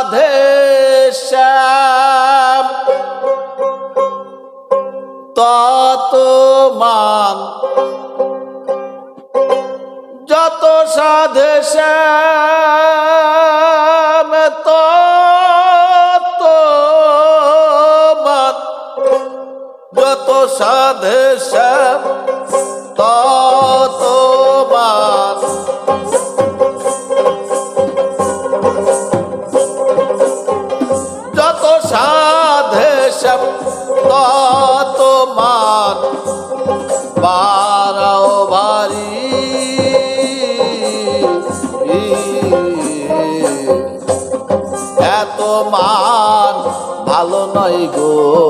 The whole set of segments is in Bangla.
সাধে শ্যাম। তত মান যত সাধে শ্যাম তত মান যত সাধে শ্যাম। শ্যাম তত মান বারাও ভারী এত মান ভালো নয় গো।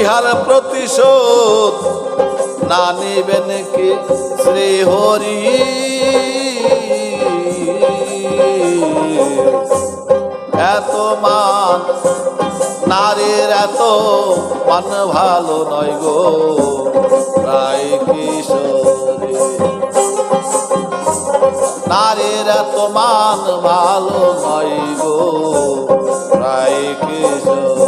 ইহার প্রতিশোধ না নিবেন কি শ্রী হরি এত মান, নারীর এত মান ভালো নয় গো প্রায় কিশোরী। নারীর এত মান ভালো নয় গো প্রায় কিশোরী।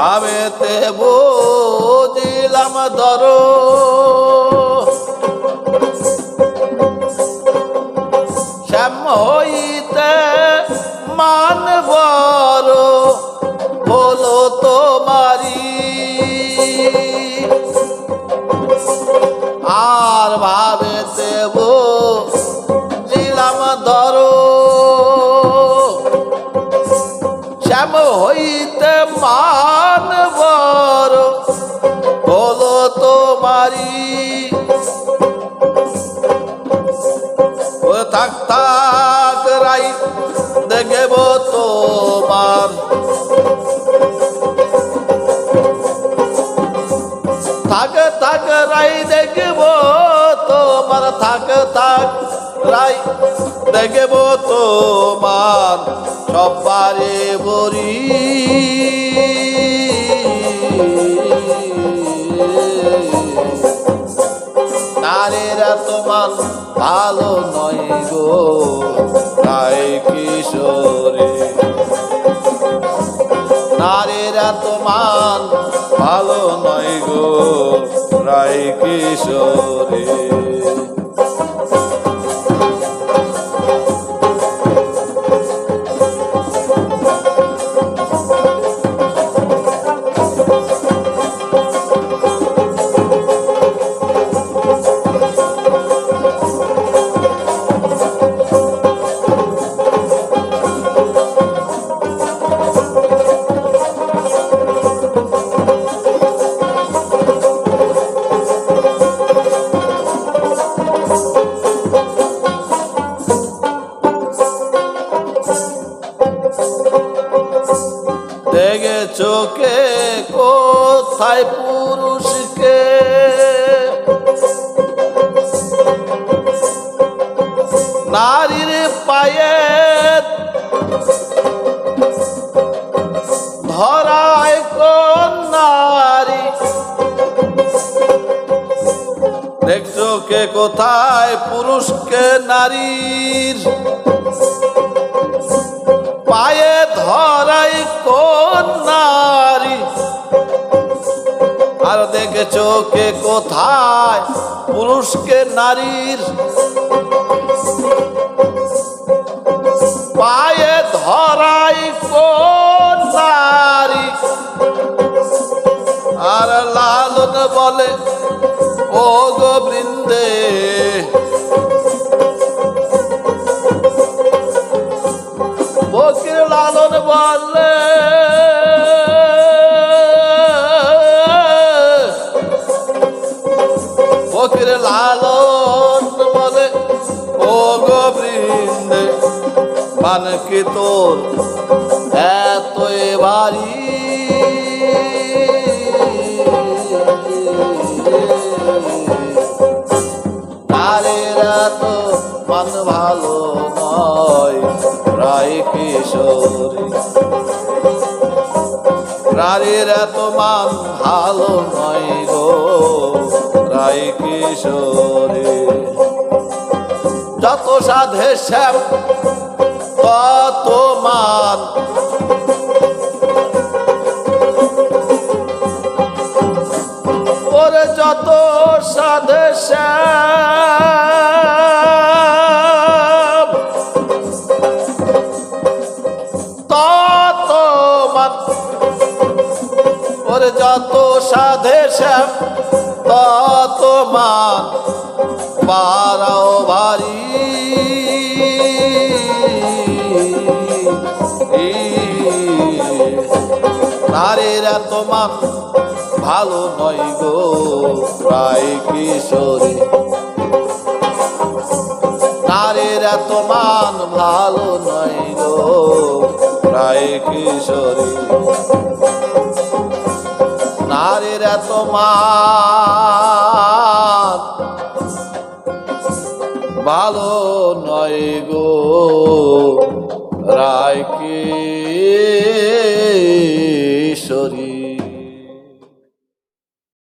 ভাবেতে বুঝিলাম দর শ্যাম মান বড়, বলো তোমারি আর ভাবে ভাবেতে বুঝিলাম দর শ্যাম হইতে মান থাক থাক রাই দেখব তোমার, থাক থাক রাই দেখব তোমার সবারে বরি নারীরা তোমার ভালো নয় গো তাই কিশোরী। নারীরা তোমার ভালো নয় গো। রায় কিশোরী। কোথায় পুরুষকে। নারীর পায়ে ধরায় কোন নারী? দেখছ কে কোথায় পুরুষকে নারীর? পায়ে ধরাই কোন নারী? দেখেছ কে কোথায়? পুরুষকে নারীর পায়ে ধরাই কোন নারী? আর লালন বলে ও গো বৃন্দে। ফকির লালন বলে মান কি তোর এত বাড়ি নারীরা তো মান ভালো নয় প্রায় কিশোরী। নারীরা তো মান ভালো নয় গো প্রায় কিশোরী। যত সাধে শ্যাম তত মান ওরে যত সাধে তত ওরে যত সাধে শ্যাম তত মান বারাও ভারী নারীরা তোমার ভালো নয় গো প্রায় কিশোরী। নারীরা তোমার ভালো নয় গো প্রায় কিশোরী। নারীরা তোমার ভালো নয় গো রায়